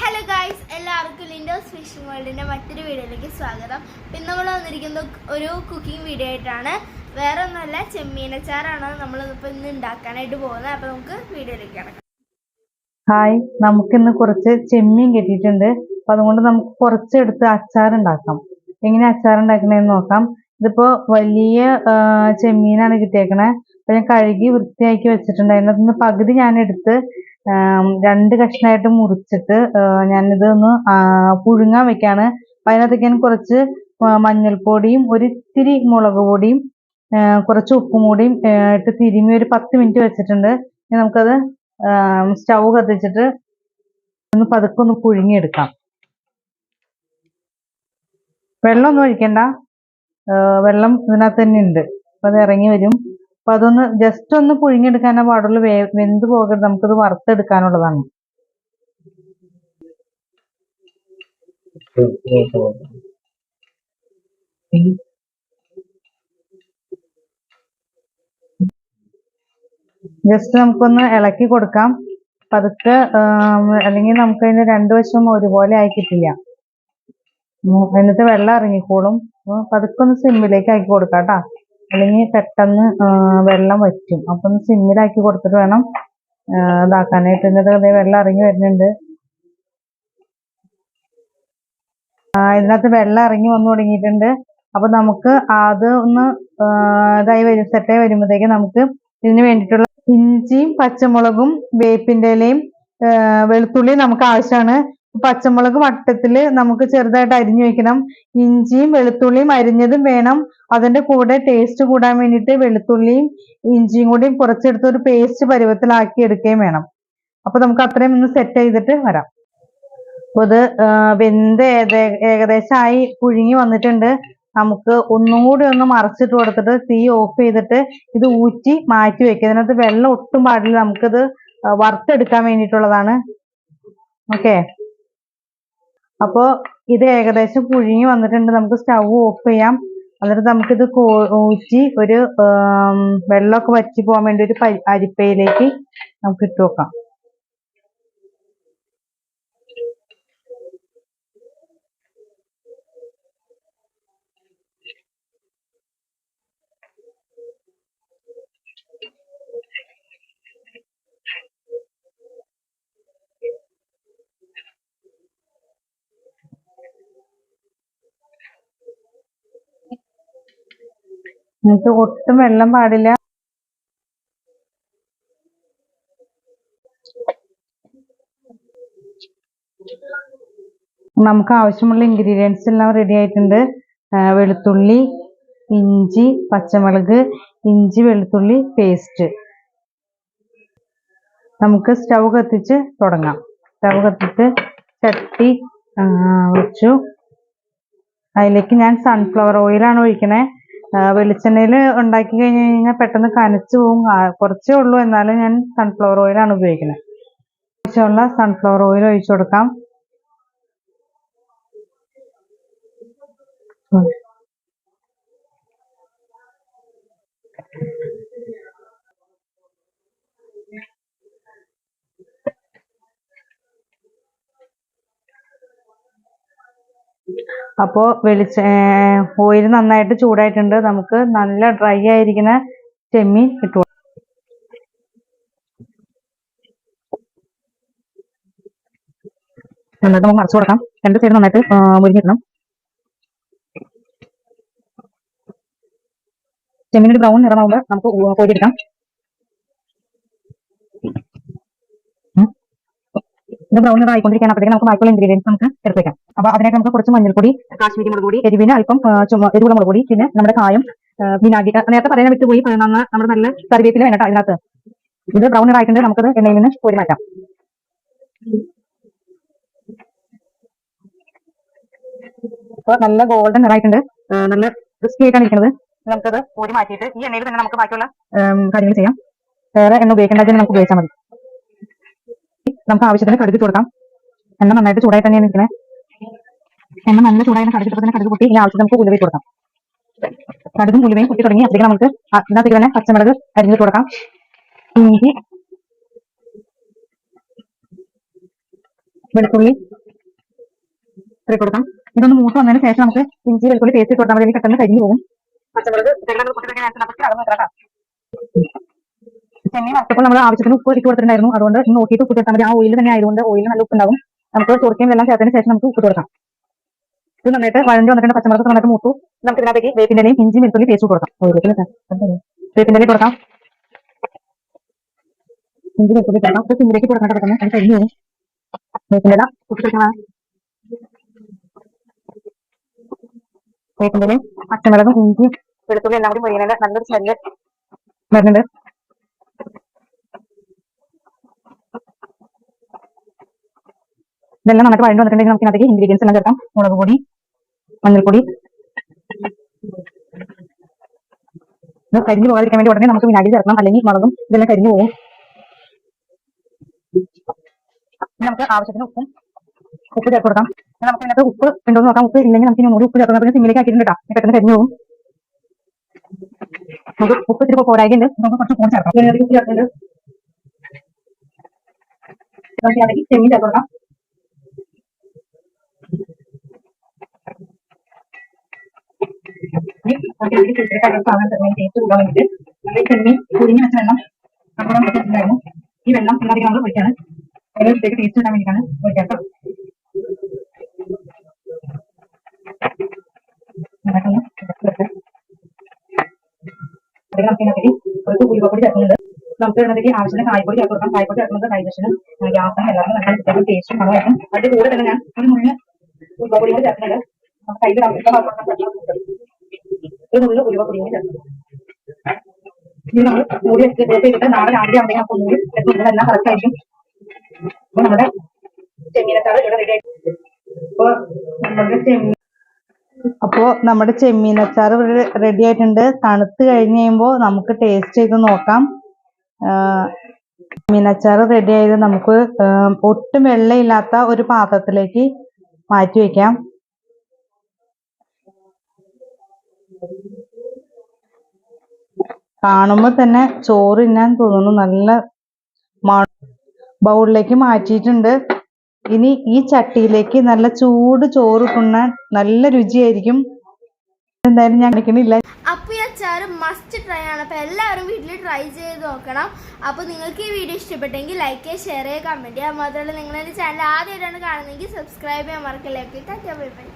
Hello guys എല്ലാവർക്കും ലിൻഡോസ് phishing വേൾഡിന്റെ മറ്റൊരു വീഡിയോയിലേക്ക് സ്വാഗതം. ഇന്ന് നമ്മൾ വന്നിരിക്കുന്നത് ഒരു കുക്കിംഗ് വീഡിയോ ആയിട്ടാണ്. വേറെ ഒന്നുമല്ല ചെമ്മീനച്ചാറാണ് നമ്മൾ ഇപ്പോൾ ഇന്ന് ഉണ്ടാക്കാനായിട്ട് പോകുന്നത്. അപ്പോൾ നമുക്ക് വീഡിയോയിലേക്ക് കിടക്കാം. ഹായ് നമുക്കിന്ന് കുറച്ച് ചെമ്മീൻ കിട്ടിയിട്ടുണ്ട്. അപ്പോൾ അതുകൊണ്ട് നമുക്ക് കുറച്ചെടുത്ത് അച്ചാർ ഉണ്ടാക്കാം. എങ്ങനെ അച്ചാർ ഉണ്ടാക്കണമെന്ന് നോക്കാം. ഇതിപ്പോൾ വലിയ ചെമ്മീനാണ് കിട്ടിയേക്കണേ. അപ്പം ഞാൻ കഴുകി വൃത്തിയാക്കി വെച്ചിട്ടുണ്ട് അതിനകത്ത് നിന്ന് പകുതി ആം, രണ്ട് കഷ്ണമായിട്ട് മുറിച്ചിട്ട് ഞാനിത് ഒന്ന് പുഴുങ്ങാൻ വെക്കാണ്. അപ്പൊ അതിനകത്തേക്ക് ഞാൻ കുറച്ച് മഞ്ഞൾപ്പൊടിയും ഒരു ഇത്തിരി മുളക് പൊടിയും കുറച്ച് ഉപ്പും കൂടിയും ഇട്ട് തിരുമ്മി ഒരു പത്ത് മിനിറ്റ് വെച്ചിട്ടുണ്ട്. ഇനി നമുക്കത് സ്റ്റൗ കത്തിച്ചിട്ട് ഒന്ന് പതുക്കെ ഒന്ന് പുഴുങ്ങിയെടുക്കാം. വെള്ളമൊന്നും ഒഴിക്കണ്ട. വെള്ളം ഇതിനകത്ത് തന്നെ ഉണ്ട്. അപ്പൊ അത് ഇറങ്ങി വരും. അപ്പൊ അതൊന്ന് ജസ്റ്റ് ഒന്ന് പുഴുങ്ങിയെടുക്കാനേ പാടുള്ളൂ വേ വെന്ത് പോകരുത്. നമുക്കത് വറുത്തെടുക്കാനുള്ളതാണ്. ജസ്റ്റ് നമുക്കൊന്ന് ഇളക്കി കൊടുക്കാം. പതുക്കെ അല്ലെങ്കിൽ നമുക്ക് അതിന് രണ്ടു വശം ഒരുപോലെ ആയി കിട്ടില്ല. എന്നിട്ട് വെള്ളം ഇറങ്ങിക്കോളും. പതുക്കെ ഒന്ന് സിമ്മിലേക്ക് ആക്കി കൊടുക്കാം ട്ടാ അല്ലെങ്കിൽ പെട്ടെന്ന് വെള്ളം വറ്റും. അപ്പൊ ഒന്ന് സിമ്മിലാക്കി കൊടുത്തിട്ട് വേണം ഇതാക്കാനായിട്ട്. എന്നിട്ട് വെള്ളം ഇറങ്ങി വരുന്നുണ്ട്. ഇതിനകത്ത് വെള്ളം ഇറങ്ങി വന്നു തുടങ്ങിയിട്ടുണ്ട്. അപ്പൊ നമുക്ക് അത് ഒന്ന് ഇതായി വരും സെറ്റായി വരുമ്പോഴത്തേക്ക് നമുക്ക് ഇതിന് വേണ്ടിയിട്ടുള്ള ഇഞ്ചിയും പച്ചമുളകും വേപ്പിന്റെ ഇലയും വെളുത്തുള്ളിയും നമുക്ക് ആവശ്യമാണ്. പച്ചമുളക് വട്ടത്തിൽ നമുക്ക് ചെറുതായിട്ട് അരിഞ്ഞു വെക്കണം. ഇഞ്ചിയും വെളുത്തുള്ളിയും അരിഞ്ഞതും വേണം. അതിന്റെ കൂടെ ടേസ്റ്റ് കൂടാൻ വേണ്ടിയിട്ട് വെളുത്തുള്ളിയും ഇഞ്ചിയും കൂടി കുറച്ചെടുത്ത് ഒരു പേസ്റ്റ് പരുവത്തിലാക്കി എടുക്കുകയും വേണം. അപ്പൊ നമുക്ക് അത്രയും ഒന്ന് സെറ്റ് ചെയ്തിട്ട് വരാം. അപ്പൊ ഇത് വെന്ത് ഏകദേശമായി പുഴുങ്ങി വന്നിട്ടുണ്ട്. നമുക്ക് ഒന്നും കൂടി ഒന്ന് മറച്ചിട്ട് കൊടുത്തിട്ട് തീ ഓഫ് ചെയ്തിട്ട് ഇത് ഊറ്റി മാറ്റി വെക്കുക. ഇതിനകത്ത് വെള്ളം ഒട്ടും പാടില്ല. നമുക്കിത് വറുത്തെടുക്കാൻ വേണ്ടിയിട്ടുള്ളതാണ്. ഓക്കെ അപ്പോ ഇത് ഏകദേശം പുഴുങ്ങി വന്നിട്ടുണ്ട്. നമുക്ക് സ്റ്റൗ ഓഫ് ചെയ്യാം. എന്നിട്ട് നമുക്കിത് ഊറ്റി ഒരു വെള്ളമൊക്കെ വറ്റി പോകാൻ വേണ്ടി ഒരു അരിപ്പയിലേക്ക് നമുക്ക് ഇട്ട് വെക്കാം. നമുക്ക് ഒട്ടും വെള്ളം പാടില്ല. നമുക്ക് ആവശ്യമുള്ള ഇൻഗ്രീഡിയൻസ് എല്ലാം റെഡി ആയിട്ടുണ്ട്. വെളുത്തുള്ളി ഇഞ്ചി പച്ചമുളക് ഇഞ്ചി വെളുത്തുള്ളി പേസ്റ്റ് നമുക്ക് സ്റ്റവ് കത്തിച്ച് തുടങ്ങാം. സ്റ്റവ് കത്തിച്ച് ചട്ടി വെച്ചു. അതിലേക്ക് ഞാൻ സൺഫ്ലവർ ഓയിലാണ് ഒഴിക്കണേ. വെളിച്ചെണ്ണയിൽ ഉണ്ടാക്കി കഴിഞ്ഞു കഴിഞ്ഞാൽ പെട്ടെന്ന് കനച്ചു പോകും കുറച്ചേ ഉള്ളൂ. എന്നാലും ഞാൻ സൺഫ്ലവർ ഓയിലാണ് ഉപയോഗിക്കുന്നത്. ആവശ്യമുള്ള സൺഫ്ലവർ ഓയിൽ ഒഴിച്ചു കൊടുക്കാം. ഉം. അപ്പോ വെളിച്ച ഓയിൽ നന്നായിട്ട് ചൂടായിട്ടുണ്ട് നമുക്ക് നല്ല ഡ്രൈ ആയിരിക്കുന്ന ചെമ്മീൻ ഇട്ടു. നന്നായിട്ട് നമുക്ക് മറച്ചു കൊടുക്കാം രണ്ട് സൈഡ് നന്നായിട്ട് മുരിഞ്ഞിടണം ചെമ്മീൻ ഒരു ബ്രൗൺ നിറമാകുമ്പോൾ നമുക്ക് കോരിയെടുക്കാം ഇത് ബ്രൗൺ ആയിക്കൊണ്ടിരിക്കാൻ അപ്പോഴത്തേക്ക് നമുക്ക് ബാക്കിയുള്ള ഇൻഗ്രീഡിയൻസ് നമുക്ക് വെക്കാം. അപ്പൊ അതിനായിട്ട് നമുക്ക് കുറച്ച് മഞ്ഞൾപ്പൊടി കാശ്മീരി മുളക് പൊടി എരിവിന് അല്പം എരിവുള്ള മുളക് പൊടി പിന്നെ നമ്മുടെ കായം വിനാഗിരി നേരത്തെ പറയാൻ വിട്ടുപോയി പോയി നന്ന നമ്മുടെ നല്ല കറിവേപ്പില വേണ്ട അതിനകത്ത്. ഇത് ബ്രൗൺ ആയിട്ടുണ്ട് നമുക്കത് എണ്ണയിൽ നിന്ന് കോരി മാറ്റാം. അപ്പൊ നല്ല ഗോൾഡൻ നിറായിട്ടുണ്ട് നല്ല ക്രിസ്പി ആയിട്ടാണ് ഇരിക്കുന്നത്. നമുക്കത് കോരി മാറ്റിയിട്ട് ഈ എണ്ണയിൽ തന്നെ നമുക്ക് ബാക്കിയുള്ള കാര്യങ്ങൾ ചെയ്യാം. വേറെ എണ്ണ ഉപയോഗിക്കേണ്ടതിന് നമുക്ക് ഉപയോഗിച്ചാൽ മതി. നമുക്ക് ആവശ്യത്തിന് കടുക് കൊടുക്കാം. എണ്ണ നന്നായിട്ട് ചൂടായി തന്നെയാണ് നിൽക്കുന്നത് എണ്ണ നല്ല ചൂടായി കടുക് ഇട്ടപ്പോൾ തന്നെ കടുക് പൊട്ടി. ഇനി ആവശ്യത്തിന് നമുക്ക് ഉലുവയിൽ കൊടുക്കാം. കടുകും ഉലുവയും പൊട്ടി തുടങ്ങി. അപ്പോഴേക്കും നമുക്ക് അതിനകത്തേക്ക് തന്നെ പച്ചമുളക് അരിഞ്ഞു കൊടുക്കാം. ഇഞ്ചി വെളുത്തുള്ളി ഇത്ര കൊടുക്കാം. ഇതൊന്ന് മൂത്ത് വന്നതിന് ശേഷം നമുക്ക് ഇഞ്ചി വെളുത്തുള്ളി പേസ്റ്റ് കൊടുത്താൽ മതി. പെട്ടെന്ന് കരിഞ്ഞു പോകും. പച്ചമുളക് വെക്കാം വറുത്തപ്പോൾ നമ്മൾ ആവശ്യത്തിന് ഉപ്പ് ഇട്ട് കൊടുത്തിട്ടുണ്ടായിരുന്നു. അതുകൊണ്ട് നോക്കിയിട്ട് ഉപ്പ് ചേർത്താൽ മതി. ആ ഓയിൽ തന്നെ ആയതുകൊണ്ട് ഓയിൽ നല്ല ഉപ്പുണ്ടാവും. നമുക്ക് ചൊറുക്കയും എല്ലാം ചേർത്തതിന് ശേഷം നമുക്ക് ഉപ്പ് കൊടുക്കാം. ഇത് നന്നായിട്ട് വഴഞ്ഞു വന്നിട്ടുണ്ട്. പച്ചമുളക് നന്നായിട്ട് മൂത്തു. നമുക്ക് ഇതിനകത്തേക്ക് വേപ്പിന്റെയും ഇഞ്ചി വെളുത്തുള്ളി പേസ്റ്റ് കൊടുക്കാം. വേപ്പിന്റെ കൊടുക്കാം. ഇഞ്ചി വെളുത്തുള്ളി കൊടുക്കാം. ഇത് കൊടുക്കാൻ പെട്ടെന്ന് അത് കഴിഞ്ഞു വേപ്പിന്റെ വേപ്പിന്റെ പച്ചമുളകും ഇഞ്ചി വെളുത്തുള്ളി എല്ലാം കൂടി മുരിയണ നല്ലൊരു സ്മെല്ല് വരുന്നുണ്ട്. ഇതെല്ലാം നന്നായിട്ട് വഴണ്ടു വന്നിട്ടുണ്ടെങ്കിൽ നമുക്ക് അതിലേക്ക് ഇൻഗ്രീഡിയൻസ് എല്ലാം ചേർക്കാം. മുളക് പൊടി മഞ്ഞൾപ്പൊടി. ഇത് കരിഞ്ഞു പോകാതിരിക്കാൻ വേണ്ടി ഉടനെ നമുക്ക് വിനാഗിരി ചേർക്കണം. അല്ലെങ്കിൽ മുളകും ഇതെല്ലാം കരിഞ്ഞു പോകും. നമുക്ക് ആവശ്യത്തിന് ഉപ്പും ഉപ്പ് ചേർത്ത് കൊടുക്കാം. നമുക്ക് ഇതിനകത്ത് ഉപ്പ് ഉണ്ടോ നോക്കാം. ഉപ്പ് ഇല്ലെങ്കിൽ നമുക്ക് ഇനി ഉപ്പ് ചേർക്കാം പിന്നെ സിമ്മിലേക്ക് ആക്കിയിട്ടുണ്ട് കേട്ടോ. പെട്ടെന്ന് കരിഞ്ഞു പോകും. നമുക്ക് ഉപ്പ് ഇത്തിരി പോരായിട്ടുണ്ട്. നമുക്ക് കുറച്ച് ഉപ്പ് ചേർക്കാം. നമുക്ക് ചെമ്മീൻ ചേർത്ത് കൊടുക്കാം. നമുക്ക് ഇതിലേക്ക് ചുറ്റിട്ട് സാധനം തന്നെ ടേസ്റ്റ് കൂടാൻ വേണ്ടിയിട്ട് നമ്മൾ ചെമ്മീൻ കുഴിഞ്ഞ് വെച്ച വെള്ളം നമ്മുടെ വെച്ചിട്ടുണ്ടായിരുന്നു ഈ വെള്ളം ഇതിനകത്തേക്ക് നമ്മൾ ഒഴിക്കാണ് അതിലേക്ക് ടേസ്റ്റ് കിട്ടാൻ വേണ്ടിയിട്ടാണ് ഒഴിക്കാം കേട്ടോ നന്നായിട്ടൊന്ന് വെക്കാം. അതിലേക്ക് നമുക്ക് ഇതിനകത്തേക്ക് കുറച്ച് ഉലുവപ്പൊടി ചേർക്കുന്നുണ്ട് നമുക്ക് ഇതിനകത്തേക്ക് ആവശ്യത്തിന് കായ്പൊടി ചേർത്ത് കൊടുക്കാം കായ്പ്പൊടി ചേർക്കുന്നത് ഡൈജഷനും ഗ്യാസും എല്ലാവരും നല്ല ടേസ്റ്റും മണമായിട്ടും അതിന്റെ കൂടെ തന്നെ ഞാൻ ഒരു മുഴുവൻ ഉലുവപ്പൊടി കൂടി ചേർക്കുന്നുണ്ട് നമുക്ക് കയ്യിൽ ഒരു മുഴുവൻ ഉലുവപ്പൊടി കൂടി ചേർക്കും ഇത് നമ്മൾ മൂടി വെച്ച് വേപ്പ് ചെയ്തിട്ട് നാളെ രാവിലെ ആവുമ്പോൾ നമുക്ക് മൂടി എല്ലാം കറക്റ്റ് ആയിരിക്കും. അപ്പൊ നമ്മുടെ ചെമ്മീനച്ചാറ് ഇവിടെ റെഡി ആയിട്ടുണ്ട് അപ്പൊ നമ്മുടെ ചെമ്മീൻ അപ്പോ നമ്മുടെ ചെമ്മീനച്ചാർ റെഡി ആയിട്ടുണ്ട്. തണുത്ത് കഴിഞ്ഞ് കഴിയുമ്പോൾ നമുക്ക് ടേസ്റ്റ് ചെയ്ത് നോക്കാം. ചെമ്മീനച്ചാർ റെഡി ആയത് നമുക്ക് ഒട്ടും വെള്ളമില്ലാത്ത ഒരു പാത്രത്തിലേക്ക് മാറ്റി വെക്കാം. കാണുമ്പോൾ തന്നെ ചോറ് തിന്നാൻ തോന്നുന്നു. നല്ല ബൗളിലേക്ക് മാറ്റിയിട്ടുണ്ട്. ഇനി ഈ ചട്ടിയിലേക്ക് നല്ല ചൂട് ചോറ് തിന്നാൻ നല്ല രുചിയായിരിക്കും. എന്തായാലും ഞാൻ കഴിക്കണില്ല അപ്പോൾ ഈ അച്ചാർ മസ്റ്റ് ട്രൈ ആണ്. അപ്പോൾ എല്ലാവരും വീട്ടിൽ ട്രൈ ചെയ്ത് നോക്കണം. അപ്പോൾ നിങ്ങൾക്ക് ഈ വീഡിയോ ഇഷ്ടപ്പെട്ടെങ്കിൽ ലൈക്ക് ചെയ്യുക ഷെയർ ചെയ്യുക കമന്റ് ചെയ്യുക. മാത്രമല്ല നിങ്ങളെന്റെ ചാനൽ ആദ്യമായിട്ടാണ് കാണുന്നതെങ്കിൽ സബ്സ്ക്രൈബ് ചെയ്യാൻ മറക്കല്ലേ. Tata bye bye